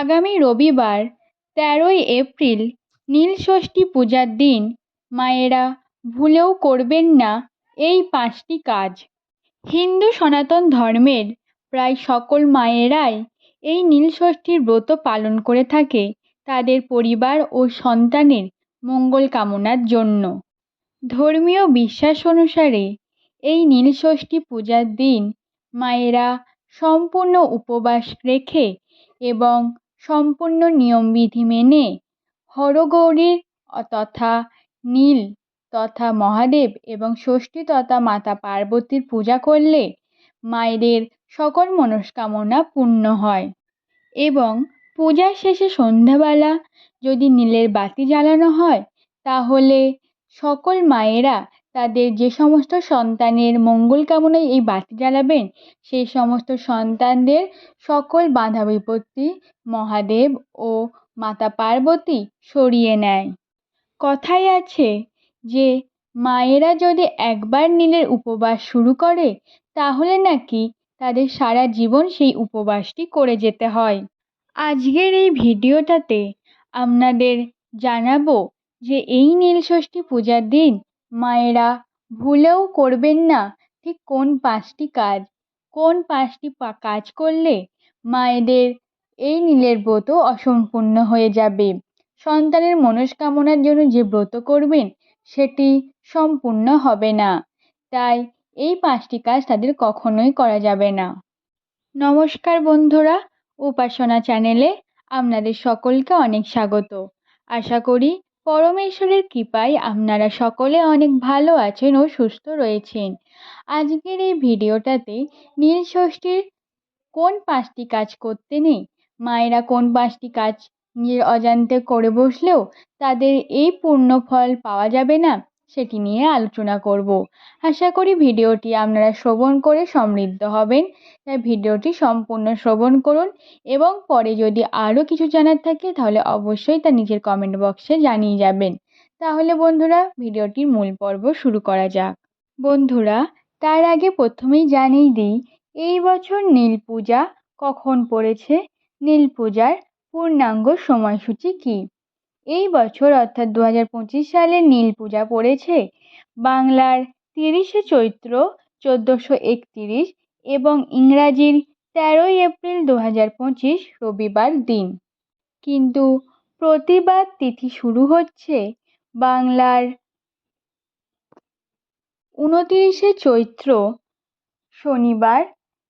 আগামী রবিবার তেরোই এপ্রিল নীলষষ্ঠী পূজার দিন। মায়েরা ভুলেও করবেন না এই পাঁচটি কাজ। হিন্দু সনাতন ধর্মের প্রায় সকল মায়েরাই এই নীলষষ্ঠীর ব্রত পালন করে থাকে তাদের পরিবার ও সন্তানের মঙ্গল কামনার জন্য। ধর্মীয় বিশ্বাস অনুসারে এই নীলষষ্ঠী পূজার দিন মায়েরা সম্পূর্ণ উপবাস রেখে এবং সম্পূর্ণ নিয়মবিধি মেনে হরগৌরীর তথা নীল তথা মহাদেব এবং ষষ্ঠী তথা মাতা পার্বতীর পূজা করলে মায়েদের সকল মনস্কামনা পূর্ণ হয়। এবং পূজার শেষে সন্ধ্যাবেলা যদি নীলের বাতি জ্বালানো হয়, তাহলে সকল মায়েরা তাদের যে সমস্ত সন্তানের মঙ্গল কামনায় এই বাতি জ্বালাবেন, সেই সমস্ত সন্তানদের সকল বাধা বিপত্তি মহাদেব ও মাতা পার্বতী সরিয়ে নেয়। কথায় আছে যে, মায়েরা যদি একবার নীলের উপবাস শুরু করে, তাহলে নাকি তাদের সারা জীবন সেই উপবাসটি করে যেতে হয়। আজকের এই ভিডিওটাতে আপনাদের জানাব যে এই নীলষষ্ঠী পূজার দিন মায়েরা, ভুলেও করবেন না। ঠিক কোন পাঁচটি কাজ? কোন পাঁচটি কাজ করলে মায়েদের এই নীলের ব্রত অসম্পূর্ণ হয়ে যাবে? সন্তানের মনস্কামনার জন্য যে ব্রত করবেন, সেটি সম্পূর্ণ হবে না। তাই এই পাঁচটি কাজ তাদের কখনোই করা যাবে না। নমস্কার বন্ধুরা, উপাসনা চ্যানেলে আপনাদের সকলকে অনেক স্বাগত। আশা করি পরমেশ্বরের কৃপায় আপনারা সকলে অনেক ভালো আছেন ও সুস্থ রয়েছেন। আজকের এই ভিডিওটাতে নীল ষষ্ঠীর কোন পাঁচটি কাজ করতে নেই, মায়েরা কোন পাঁচটি কাজ নিজের অজান্তে করে বসলেও তাদের এই পূর্ণ ফল পাওয়া যাবে না? সেটি নিয়ে আলোচনা করব। আশা করি ভিডিওটি আপনারা শ্রবণ করে সমৃদ্ধ হবেন। তাই ভিডিওটি সম্পূর্ণ শ্রবণ করুন এবং পরে যদি আরও কিছু জানার থাকে তাহলে অবশ্যই তা নিজের কমেন্ট বক্সে জানিয়ে যাবেন। তাহলে বন্ধুরা, ভিডিওটির মূল পর্ব শুরু করা যাক। বন্ধুরা, তার আগে প্রথমেই জানিয়ে দিই, এই বছর নীল পূজা কখন পড়েছে? নীল পূজার পূর্ণাঙ্গ সময়সূচি কী? এই বছর অর্থাৎ দু হাজার পঁচিশ সালে নীল পূজা পড়েছে। বাংলার তিরিশে চৈত্র চোদ্দোশো একতিরিশ এবং ইংরাজির তেরোই এপ্রিল দু হাজার পঁচিশ রবিবার দিন। কিন্তু প্রতিবাদ তিথি শুরু হচ্ছে বাংলার উনতিরিশে চৈত্র শনিবার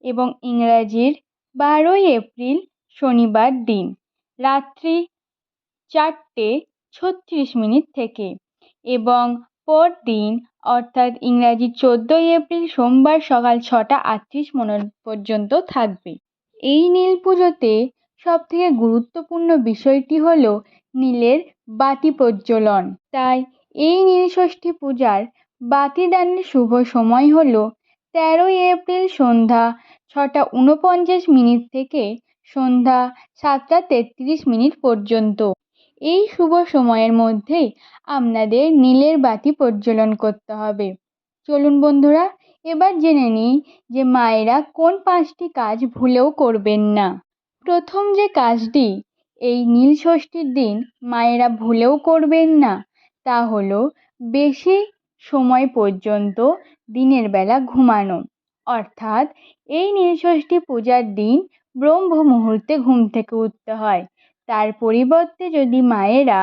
এবং ইংরাজির বারোই এপ্রিল শনিবার দিন। রাত্রি চারটে ছত্রিশ মিনিট থেকে এবং পরদিন, অর্থাৎ ইংরাজি চোদ্দোই এপ্রিল সোমবার সকাল ছটা আটত্রিশ পর্যন্ত থাকবে। এই নীল পুজোতে সবথেকে গুরুত্বপূর্ণ বিষয়টি হলো নীলের বাতি প্রজ্বলন। তাই এই নীলষষ্ঠী পূজার বাতি দানের শুভ সময় হলো তেরোই এপ্রিল সন্ধ্যা ছটা উনপঞ্চাশ মিনিট থেকে সন্ধ্যা সাতটা তেত্রিশ মিনিট পর্যন্ত। এই শুভ সময়ের মধ্যেই আপনাদের নীলের বাতি প্রজ্বলন করতে হবে। চলুন বন্ধুরা, এবার জেনে নিই যে মায়েরা কোন পাঁচটি কাজ ভুলেও করবেন না। প্রথম যে কাজটি, এই নীল ষষ্ঠীর দিন মায়েরা ভুলেও করবেন না, তা হলো বেশি সময় পর্যন্ত দিনের বেলা ঘুমানো। অর্থাৎ এই নীলষষ্ঠী পূজার দিন ব্রহ্ম মুহূর্তে ঘুম থেকে উঠতে হয়। তার পরিবর্তে যদি মায়েরা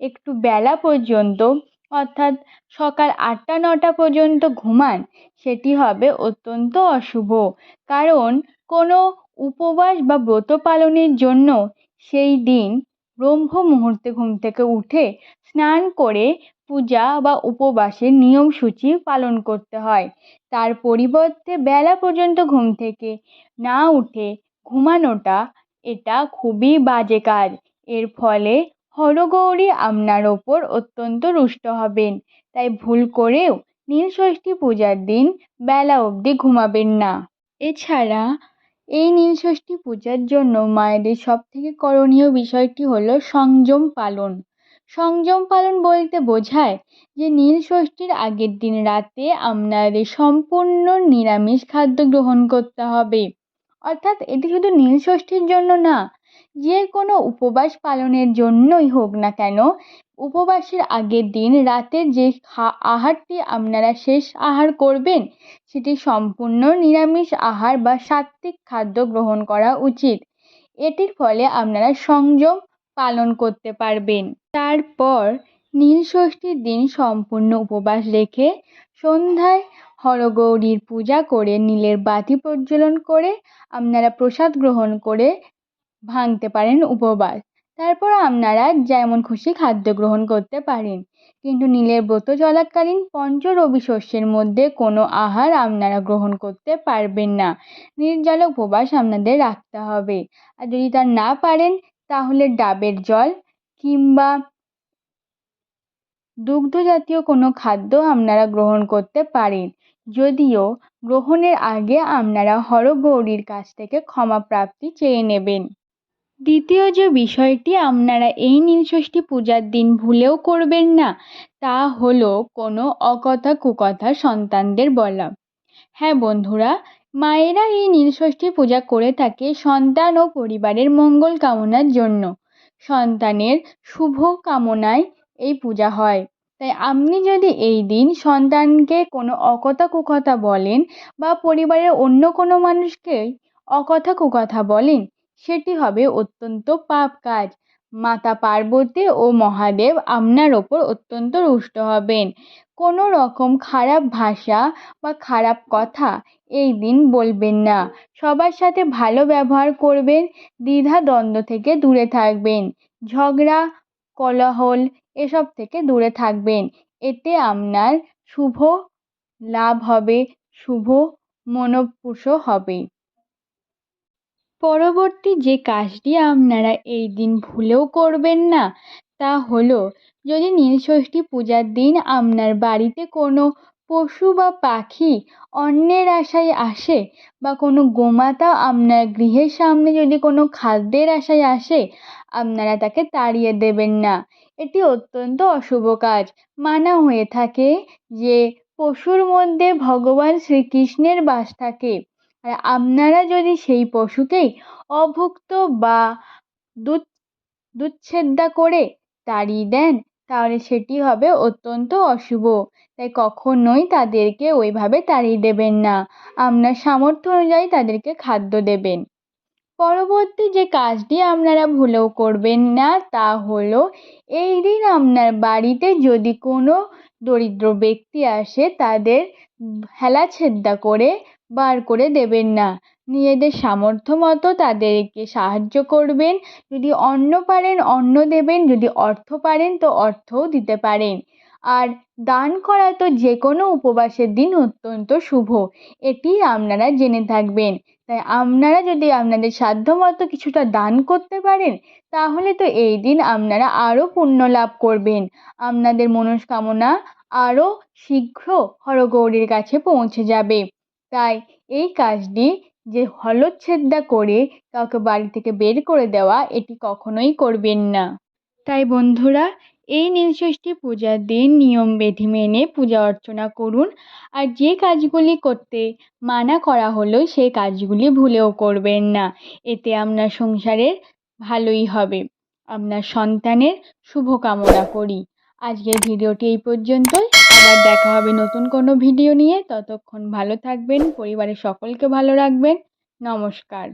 একটু বেলা পর্যন্ত, অর্থাৎ সকাল আটটা নটা পর্যন্ত ঘুমান, সেটি হবে অত্যন্ত অশুভ। কারণ কোনো উপবাস বা ব্রত পালনের জন্য সেই দিন ব্রহ্ম মুহূর্তে ঘুম থেকে উঠে স্নান করে পূজা বা উপবাসের নিয়মসূচি পালন করতে হয়। তার পরিবর্তে বেলা পর্যন্ত ঘুম থেকে না উঠে ঘুমানোটা এটা খুবই বাজে কাজ। এর ফলে হরগৌরী আপনার ওপর অত্যন্ত রুষ্ট হবেন। তাই ভুল করেও নীলষষ্ঠী পূজার দিন বেলা অবধি ঘুমাবেন না। এছাড়া এই নীলষষ্ঠী পূজার জন্য মায়েদের সবথেকে করণীয় বিষয়টি হলো সংযম পালন। সংযম পালন বলতে বোঝায় যে নীলষষ্ঠীর আগের দিন রাতে আপনাদের সম্পূর্ণ নিরামিষ খাদ্য গ্রহণ করতে হবে। অর্থাৎ এটি শুধু নীলষষ্ঠীর জন্য না, যে কোনো উপবাস পালনের জন্যই হোক না কেন, উপবাসের আগের দিন রাতের যে আহারটি আপনারা শেষ আহার করবেন, সেটি সম্পূর্ণ নিরামিষ আহার বা সাত্ত্বিক খাদ্য গ্রহণ করা উচিত। এটির ফলে আপনারা সংযম পালন করতে পারবেন। তারপর নীলষষ্ঠীর দিন সম্পূর্ণ উপবাস রেখে সন্ধ্যায় হরগৌরীর পূজা করে নীলের বাতি প্রজ্বলন করে আপনারা প্রসাদ গ্রহণ করে ভাঙতে পারেন উপবাস। তারপর আপনারা যেমন খুশি খাদ্য গ্রহণ করতে পারেন। কিন্তু নীলের ব্রত চলাকালীন পঞ্চ রবি শস্যের মধ্যে কোনো আহার আপনারা গ্রহণ করতে পারবেন না। নির্জল উপবাস আপনাদের রাখতে হবে। আর যদি তা না পারেন, তাহলে ডাবের জল কিংবা দুগ্ধ জাতীয় কোনো খাদ্য আপনারা গ্রহণ করতে পারেন। যদিও গ্রহণের আগে আপনারা হরগৌরীর কাছ থেকে ক্ষমা প্রাপ্তি চেয়ে নেবেন। দ্বিতীয় যে বিষয়টি, আপনারা এই নীলষষ্ঠী পূজার দিন ভুলেও করবেন না, তা হলো কোনো অকথা কুকথা সন্তানদের বলা। হ্যাঁ বন্ধুরা, মায়েরা এই নীলষষ্ঠী পূজা করে থাকে সন্তান ও পরিবারের মঙ্গল কামনার জন্য। সন্তানের শুভ কামনায় এই পূজা হয়। তাই আপনি যদি এই দিন সন্তানকে কোনো অকথা কুকথা বলেন বা পরিবারের অন্য কোনো মানুষকে অকথা কুকথা বলেন, সেটি হবে অত্যন্ত পাপ কাজ। মাতা পার্বতী ও মহাদেব আপনার ওপর অত্যন্ত রুষ্ট হবেন। কোনো রকম খারাপ ভাষা বা খারাপ কথা এই দিন বলবেন না। সবার সাথে ভালো ব্যবহার করবেন, দ্বিধা দ্বন্দ্ব থেকে দূরে থাকবেন। ঝগড়া, কোলাহল এসব থেকে দূরে থাকবেন। এতে আপনার শুভ লাভ হবে, শুভ মনোপুষ হবে। পরবর্তী যে কাজটি আপনারা এই দিন ভুলেও করবেন না, তা হলো, যদি নীলষষ্ঠী পূজার দিন আপনার বাড়িতে কোনো পশু বা পাখি অন্যের আশায় আসে বা কোনো গোমাতা আপনার গৃহের সামনে যদি কোনো খাদ্যের আশায় আসে, আপনারা তাকে তাড়িয়ে দেবেন না। এটি অত্যন্ত অশুভ কাজ। মানা হয়ে থাকে যে পশুর মধ্যে ভগবান শ্রীকৃষ্ণের বাস থাকে। আর আপনারা যদি সেই পশুকেই অভুক্ত বা দুচ্ছেদ্যা করে তাড়িয়ে দেন তাহলে সেটি হবে অত্যন্ত অশুভ। তাই কখনোই তাদেরকে ওইভাবে তাড়িয়ে দেবেন না। আপনার সামর্থ্য অনুযায়ী তাদেরকে খাদ্য দেবেন। পরবর্তী যে কাজটি আপনারা ভুলেও করবেন না তা হলো, এই দিন আপনার বাড়িতে যদি কোনো দরিদ্র ব্যক্তি আসে, তাদের হেলাছেদ্দা করে বার করে দেবেন না। নিজেদের সামর্থ্য মতো তাদেরকে সাহায্য করবেন। যদি অন্ন পারেন, অন্ন দেবেন। যদি অর্থ পারেন, তো অর্থও দিতে পারেন। আর দান করা তো যে কোনো উপবাসের দিন অত্যন্ত শুভ। এটি আপনারা জেনে থাকবেন। তাই আপনারা যদি আপনাদের সাধ্যমতো কিছুটা দান করতে পারেন, তাহলে তো এই দিন আপনারা আরও পুণ্য লাভ করবেন। আপনাদের মনস্কামনা আরও শীঘ্র হরগৌরীর কাছে পৌঁছে যাবে। তাই এই কাজটি যে হলচ্ছেদটা করে কাউকে বাড়ি থেকে বের করে দেওয়া, এটি কখনোই করবেন না। তাই বন্ধুরা, এই নীলষষ্ঠী পূজার দিন নিয়ম বিধি মেনে পূজা অর্চনা করুন, আর যে কাজগুলি করতে মানা করা হলো, সেই কাজগুলি ভুলেও করবেন না। এতে আপনার সংসারের ভালোই হবে। আপনার সন্তানের শুভ কামনা করি। আজকের ভিডিওটি এই পর্যন্তই। আবার দেখা হবে নতুন কোনো ভিডিও নিয়ে। ততক্ষণ ভালো থাকবেন, পরিবারের সকলকে ভালো রাখবেন। নমস্কার।